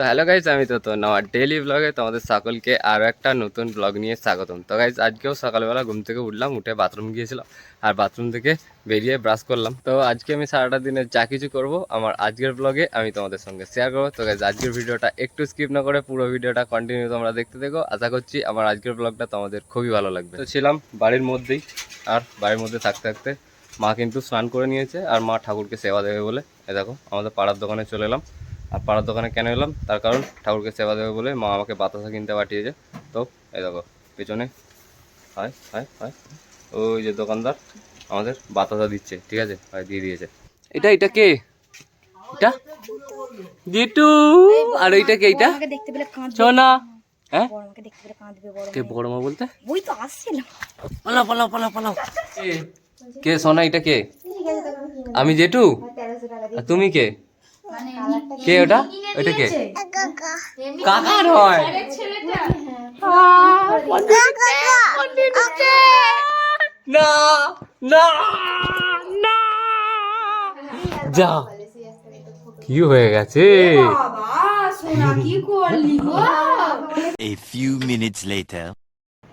তো hello guys আমি তো তো আমার ডেইলি ব্লগে তোমাদের সকলকে আরও একটা নতুন ব্লগ নিয়ে স্বাগতম। তো গাইজ আজকেও সকালবেলা ঘুম থেকে উঠলাম, উঠে বাথরুম গিয়েছিলাম আর বাথরুম থেকে বেরিয়ে ব্রাশ করলাম। তো আজকে আমি সারাটা দিনে যা কিছু করব, আমার আজকের ব্লগে আমি তোমাদের সঙ্গে শেয়ার করব। তো গাইজ আজকের ভিডিওটা একটু স্কিপ না করে পুরো ভিডিওটা কন্টিনিউ তোমরা দেখতে দেখো আশা করছি আমার আজকের ব্লগটা তোমাদের খুবই ভালো লাগবে। তো ছিলাম বাড়ির মধ্যেই আর বাড়ির মধ্যে থাকতে থাকতে মা কিন্তু স্নান করে নিয়েছে আর মা ঠাকুরকে সেবা দেবে বলে। এ দেখো, আমাদের পাড়ার দোকানে চলে এলাম। আর পাড়ার দোকানে কেন এলাম? তার কারণ ঠাকুরকে সেবা দেবে বলে মা আমাকে বাতাসা কিনতে পাঠিয়েছে। তো এই দেখো পেছনে হয় হয় হয় ওই যে দোকানদার আমাদের বাতাসা দিচ্ছে ঠিক আছে? হয় দিয়ে দিয়েছে। এটা এটা কে? এটা? জিটু আর এইটা কে এইটা সোনা! হ্যাঁ? কে বড় মা বলতে? ওই তো আসছিল। পালাও পালাও পালাও পালাও। কে? সোনা এটা কে? আমি জেঠু আর তুমি কে? কে? ওটা? ওটা কে? কাকা। নয় না না না। যা। কি হয়ে গেছে? A few minutes later.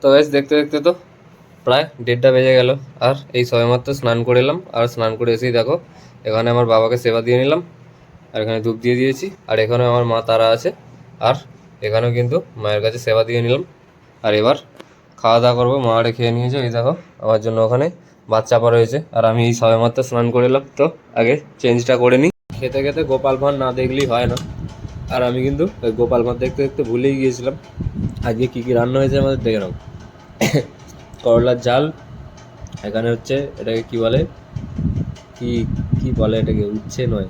তো বেশ দেখতে দেখতে তো প্রায় দেড়টা বেজে গেল। আর এই সবেমাত্র স্নান করে এলাম। আর স্নান করে এসেই দেখো এখানে আমার বাবাকে সেবা দিয়ে নিলাম। আর এখানে ধূপ দিয়ে দিয়েছি। আর এখানে আমার মা তারা আছে। আর এখানেও কিন্তু মায়ের কাছে সেবা দিয়ে নিলাম। আর এবার খাওয়া দাওয়া করব। মা আরে খেয়ে নিয়েছে, এই দেখো, আমার জন্য ওখানে ভাত চাপা রয়েছে। আর আমি এই সবেমাত্র স্নান করে এলাম। তো আগে চেঞ্জটা করে নিই। খেতে খেতে গোপাল ভাঁড় না দেখলেই হয় না। আর আমি কিন্তু ওই গোপাল ভাঁড় দেখতে দেখতে ভুলেই গিয়েছিলাম। আজকে কী কী রান্না হয়েছে আমাদের দেখে নাও। করলার জাল এখানে হচ্ছে এটাকে কি বলে? কি কি বলে এটাকে? উচ্ছে নয়।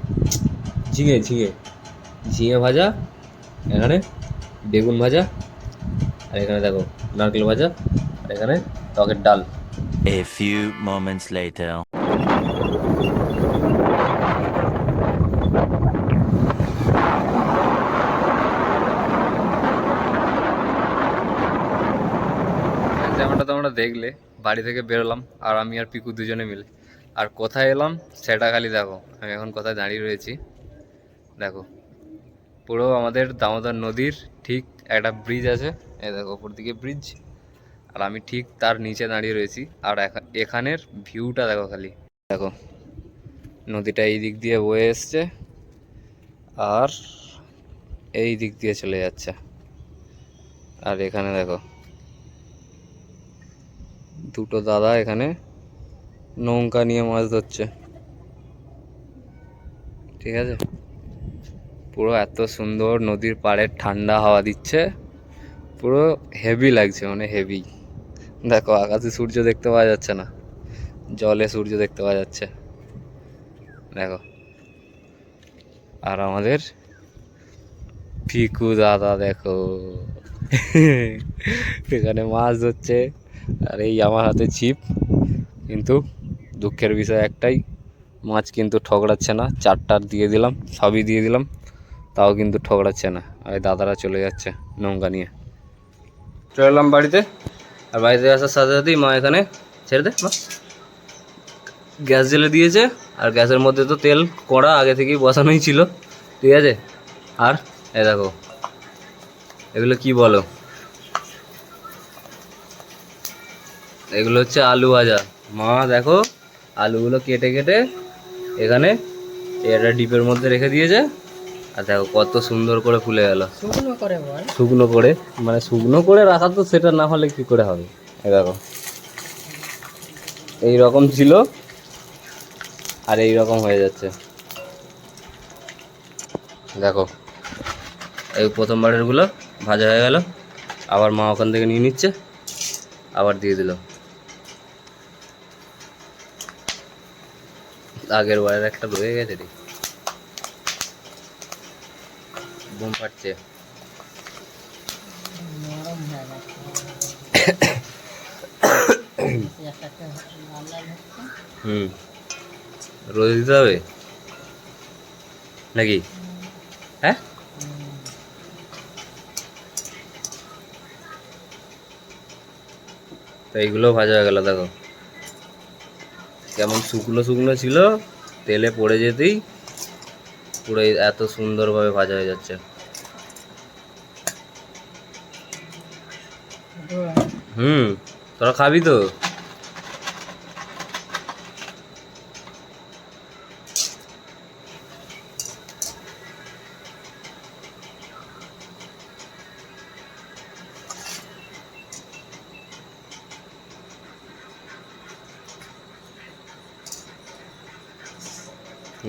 ঝিঙে ঝিঙে। ঝিঙে ভাজা এখানে বেগুন ভাজা আর এখানে দেখো নারকেল ভাজা আর এখানে টকের ডাল। A few moments later. যেমনটা তোমরা দেখলে বাড়ি থেকে বেরোলাম আর আমি আর পিকু দুজনে মিলে। আর কোথায় এলাম সেটা খালি দেখো। আমি এখন কোথায় দাঁড়িয়ে রয়েছি দেখো, পুরো আমাদের দামোদর নদীর ঠিক একটা ব্রিজ আছে। এই দেখো, ওপর দিকে ব্রিজ আর আমি ঠিক তার নিচে দাঁড়িয়ে রয়েছি। আর এখা- এখানের ভিউটা দেখো খালি। দেখো, নদীটা এই দিক দিয়ে বয়ে এসছে, আর এই দিক দিয়ে চলে যাচ্ছে। আর এখানে দেখো, দুটো দাদা এখানে নৌকা নিয়ে মাছ ধরছে। ঠিক আছে? পুরো এত সুন্দর নদীর পাড়ে ঠান্ডা হাওয়া দিচ্ছে। পুরো হেভি লাগছে মানে হেভি দেখো, আকাশে সূর্য দেখতে পাওয়া যাচ্ছে না। জলে সূর্য দেখতে পাওয়া যাচ্ছে। দেখো। আর আমাদের পিকু দাদা, দেখো। এখানে মাছ ধরছে, আর এই আমার হাতে ছিপ। কিন্তু দুঃখের বিষয় একটাই, মাছ কিন্তু ঠকরাচ্ছে না। চারটার দিয়ে দিলাম, সবই দিয়ে দিলাম। তাও কিন্তু ঠকরাচ্ছে না। আর দাদারা চলে যাচ্ছে নৌকা নিয়ে। চলে এলাম বাড়িতে। আর বাড়িতে আসার সাথে সাথেই মা এখানে ছেড়ে দে, মা। গ্যাস জেলে দিয়েছে, আর গ্যাসের মধ্যে তো তেল, কড়া আগে থেকেই বসানোই ছিল। ঠিক আছে? আর এ দেখো, এগুলো কি বলো? এগুলো হচ্ছে আলু ভাজা। মা, দেখো, আলুগুলো কেটে কেটে এখানে এটা ডিপের মধ্যে রেখে দিয়েছে। আর দেখো কত সুন্দর করে ফুলে গেল। শুকনো করে বল। শুকনো করে মানে শুকনো করে রাখা তো সেটা না হলে কি করে হবে? এই দেখো। এই রকম ছিল আর এই রকম হয়ে যাচ্ছে। দেখো এই প্রথমবারেরগুলো ভাজা হয়ে গেল আবার মা ওখান থেকে নিয়ে নিচ্ছে আবার দিয়ে দিল। আগের বারের একটা রয়ে গেছে রে। বোম পাচ্ছে। হুম। রোদ দিতে হবে? নাকি? হ্যাঁ? তো এইগুলো ভাজা হয়ে গেল দেখো। কেমন শুকনো শুকনো ছিল তেলে পড়ে যেতেই পুরো এত সুন্দরভাবে ভাজা হয়ে যাচ্ছে। হুম তোরা খাবি তো?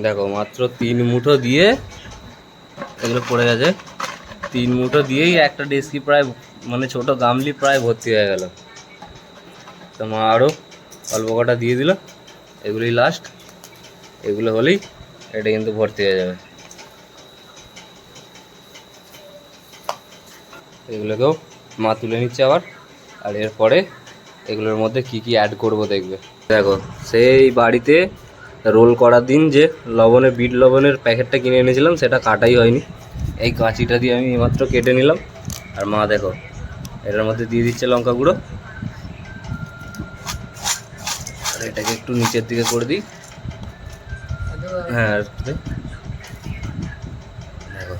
দেখো, মাত্র তিন মুঠো দিয়ে এগুলো পড়ে গেছে। তিন মুঠো দিয়েই একটা ডেস্কি প্রায় মানে ছোট গামলি প্রায় ভর্তি হয়ে গেল। তো মা আরও অল্প কটা দিয়ে দিল, এগুলোই লাস্ট এগুলো হলেই এটা কিন্তু ভর্তি হয়ে যাবে। এগুলোকেও মা তুলে নিচ্ছে আবার, আর এরপরে এগুলোর মধ্যে কি কি অ্যাড করব দেখবে। দেখো, সেই বাড়িতে রোল করার দিন যে লবণের বিট লবণের প্যাকেটটা কিনে এনেছিলাম, সেটা কাটাই হয়নি। এই কাঁচিটা দিয়ে আমি মাত্র কেটে নিলাম। আর মা দেখো, এটার মধ্যে দিয়ে দিচ্ছে লঙ্কা গুঁড়ো। আর এটাকে একটু নিচের দিকে করে দিই। হ্যাঁ দেখো,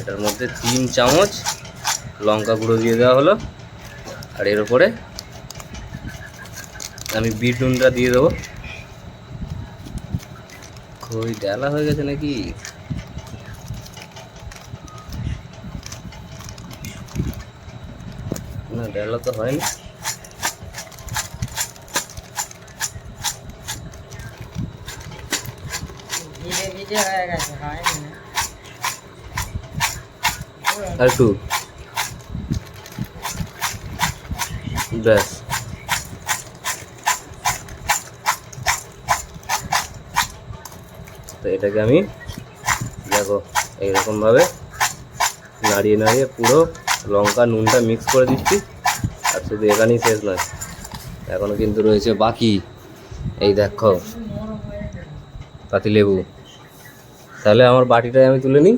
এটার মধ্যে তিন চামচ লঙ্কা গুঁড়ো দিয়ে দেওয়া হলো। আর এর উপরে আমি বিট নুনটা দিয়ে দেবো। খই ডালা হয়ে গেছে নাকি? না ডালা তো হয়নি। হয়ে আর টু ব্যাস। তো এটাকে আমি দেখো, এইরকমভাবে নাড়িয়ে নাড়িয়ে পুরো লঙ্কা নুনটা মিক্স করে দিচ্ছি। আর শুধু এখানেই শেষ নয় এখনও কিন্তু রয়েছে বাকি। এই দেখো, পাতি লেবু। তাহলে আমার বাটিটাই আমি তুলে নিই।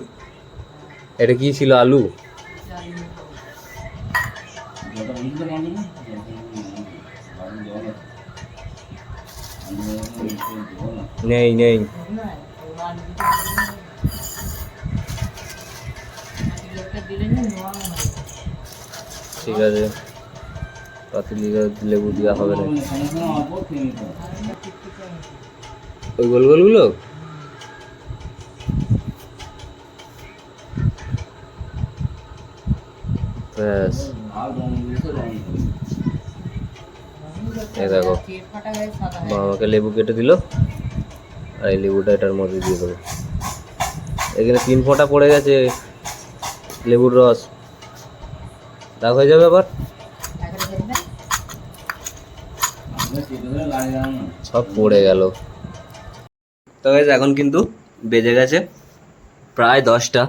এটা কি ছিল, আলু? নেই নেই। ঠিক আছে। পাতিলি লেবু দেওয়া হবে ওই গোল গোলগুলো? ব্যাস। এই দেখো আমাকে লেবু কেটে দিল। আর লেবুটা এটার মধ্যে দিয়ে দেবো। এখানে তিন ফোঁটা পড়ে গেছে লেবুর রস। দাগ হয়ে যাবে আবার? সব পড়ে গেল। তো এখন কিন্তু বেজে গেছে প্রায় দশটা।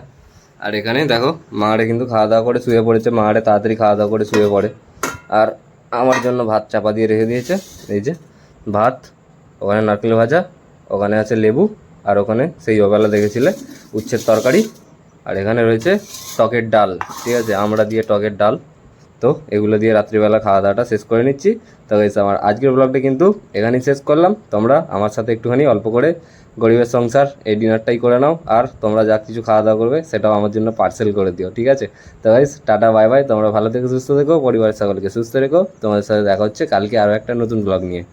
আর এখানে দেখো মাড়ে কিন্তু খাওয়া দাওয়া করে শুয়ে পড়েছে। মাড়ে তাড়াতাড়ি খাওয়া দাওয়া করে শুয়ে পড়ে। আর আমার জন্য ভাত চাপা দিয়ে রেখে দিয়েছে। এই যে ভাত, ওখানে নারকেল ভাজা ওখানে আছে লেবু আর ওখানে সেই ওবেলা দেখেছিলে উচ্ছের তরকারি। আর এখানে রয়েছে টকের ডাল ঠিক আছে? আমরা দিয়ে টকের ডাল। তো এগুলো দিয়ে রাত্রিবেলা খাওয়া দাওয়াটা শেষ করে নিচ্ছি। তো guys, আমার আজকের ব্লগটা কিন্তু এখানেই শেষ করলাম। তোমরা আমার সাথে একটুখানি অল্প করে গরিবের সংসার এই ডিনারটাই করে নাও। আর তোমরা যা কিছু খাওয়া দাওয়া করবে সেটাও আমার জন্য পার্সেল করে দিও ঠিক আছে? তো গাইস টাটা বাই বাই তোমরা ভালো থেকো সুস্থ থেকো পরিবারের সকলকে সুস্থ রেখো। তোমাদের সাথে দেখা হচ্ছে কালকে আরও একটা নতুন ব্লগ নিয়ে।